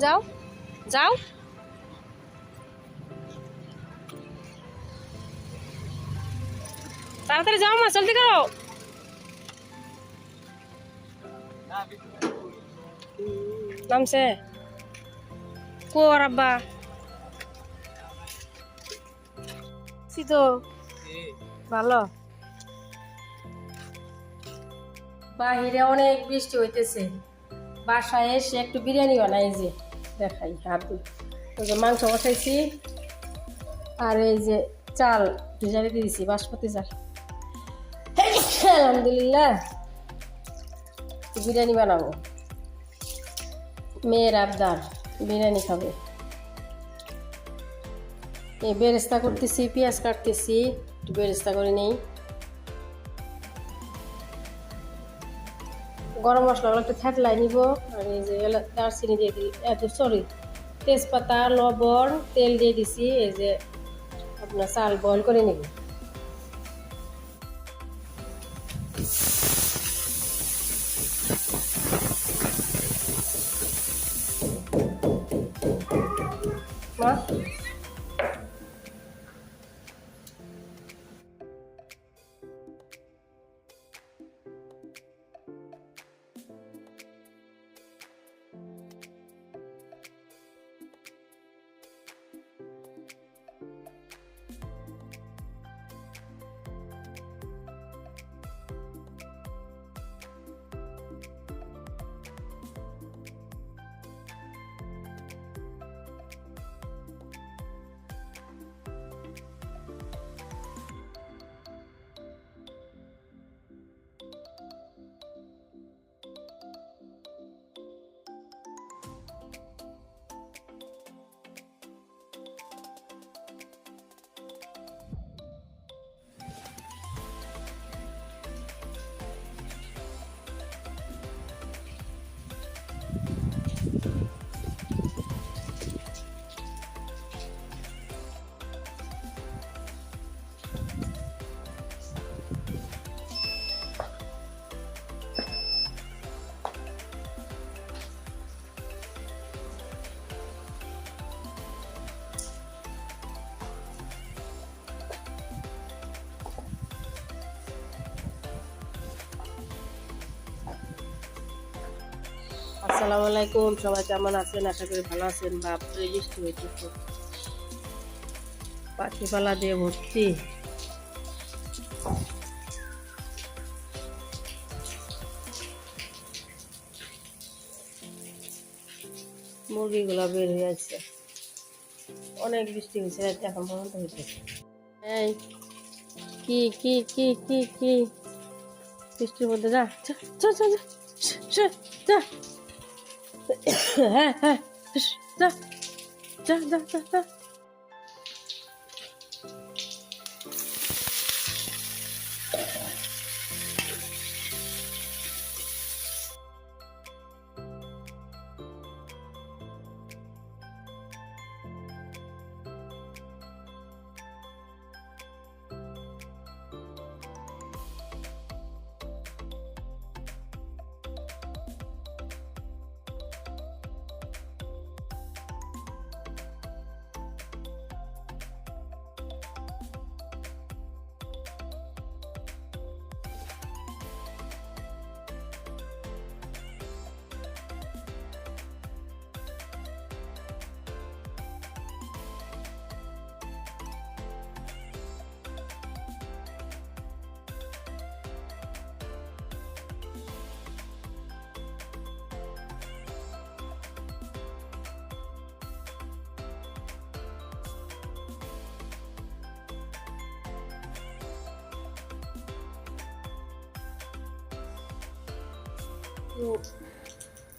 যাও যাও। তাড়াতাড়ি যাও মা, জলদি করো। নামছে। কোর আব্বা। তো? ভালো। বাহিরে অনেক বৃষ্টি হইতেছে। বাসায় এসে একটু বিরিয়ানি বানাই যে। দেখাই হাত যে মাংস বসাইছি, আর এই যে চাল ভিজারে দিয়ে দিছি, বাসমতি চাল। আলহামদুলিল্লাহ, বিরিয়ানি বানাবো। মেয়ের আবদার, বিরিয়ানি খাবে। এই বেরেস্তা করতেছি, পেঁয়াজ কাটতেছি, একটু বেরেস্তা করে নেই। গরম মশলাগুলো একটু থেতলাই নিব, আর এই যে দারচিনি দিয়ে দিই। এত সরি তেজপাতা, লবণ, তেল দিয়ে দিছি, এই যে আপনার চাল বয়ল করে নিব। মা? আসসালামু আলাইকুম। সবাই কেমন আছেন? আশা করি ভালো আছেন। পাখিপালা দিয়ে ভর্তি। মুরগিগুলো বের হয়ে আছে অনেক বৃষ্টি হয়েছে এখন পর্যন্ত হইতেছে। এই, কি কি কি কি কি? বৃষ্টির মধ্যে যা যা যা যা যা। যা, যা হ্যাঁ হ্যাঁ হুস, যা যা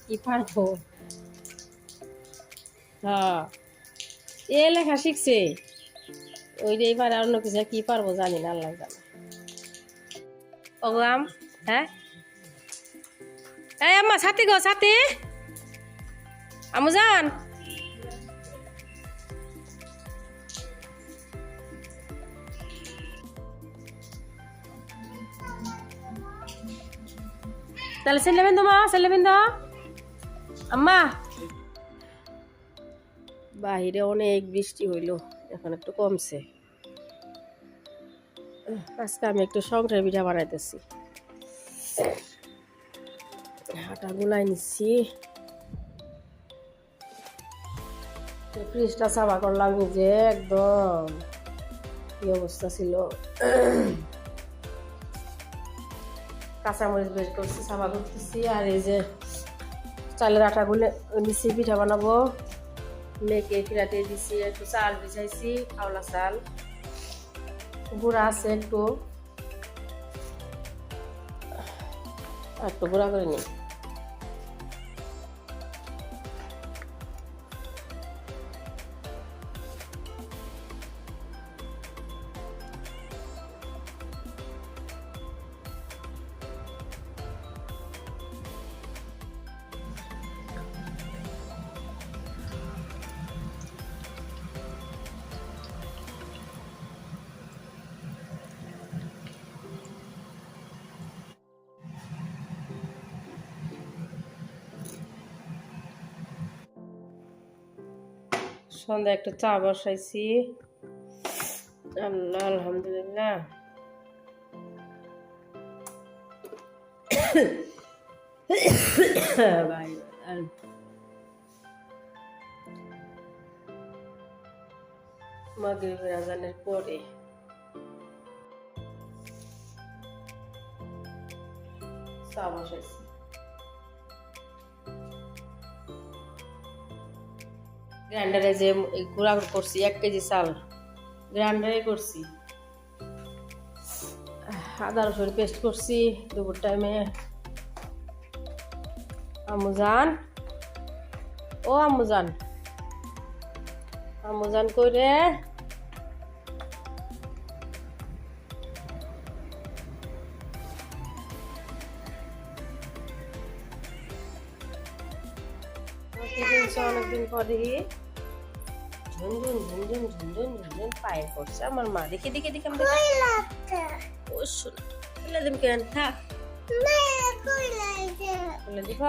কি পারব। হ্যাঁ। এ লেখা শিখছে। ওই যে এবার অন্য কি পারব জানি না, আল্লাহ জানে। ওগাম হ্যাঁ? এই আম্মা আমু যান। মা ছেলে বিন্দু আম্মা বাহিরে অনেক বৃষ্টি হইল এখন একটু কমছে আজকে আমি একটু সংসার পিঠা বানাইতেছি আটা গুলাই নিচ্ছি ফ্রিজটা সাফা করলাম যে একদম কি অবস্থা ছিল কাঁচামরিচ বের করছি সাফা করতেছি আর এই যে চালের আটাগুলো নিচে পিঠা বানাবো। মেয়েকে ফিরাতে দিছি, একটু চাল ভিজাইছি খাওলা চাল। গুঁড়া আছে একটু। একটু গুঁড়া করে নিই। সন্ধ্যা একটা চা বসাইছি। আল্লাহ আলহামদুলিল্লাহ। ভাই মাগরিবের আজানের পরে। চা বসাইছি। গ্রাইন্ডারে যে গুঁড়া করছি, এক কেজি চাল। গ্রাইন্ডারে করছি। আদা, রসুন পেস্ট করছি, দুপুর টাইমে আমুজান ও আমুজান আমুজান করে অনেকদিন পরে। ঝুনঝুন ঝুনঝুন ঝুনঝুন ঝুনঝুন পায়ে করছে আমার মা দেখে দেখে দেখে আমি ও শোনা খুলে দিম কেন? থাক খুলে দিব?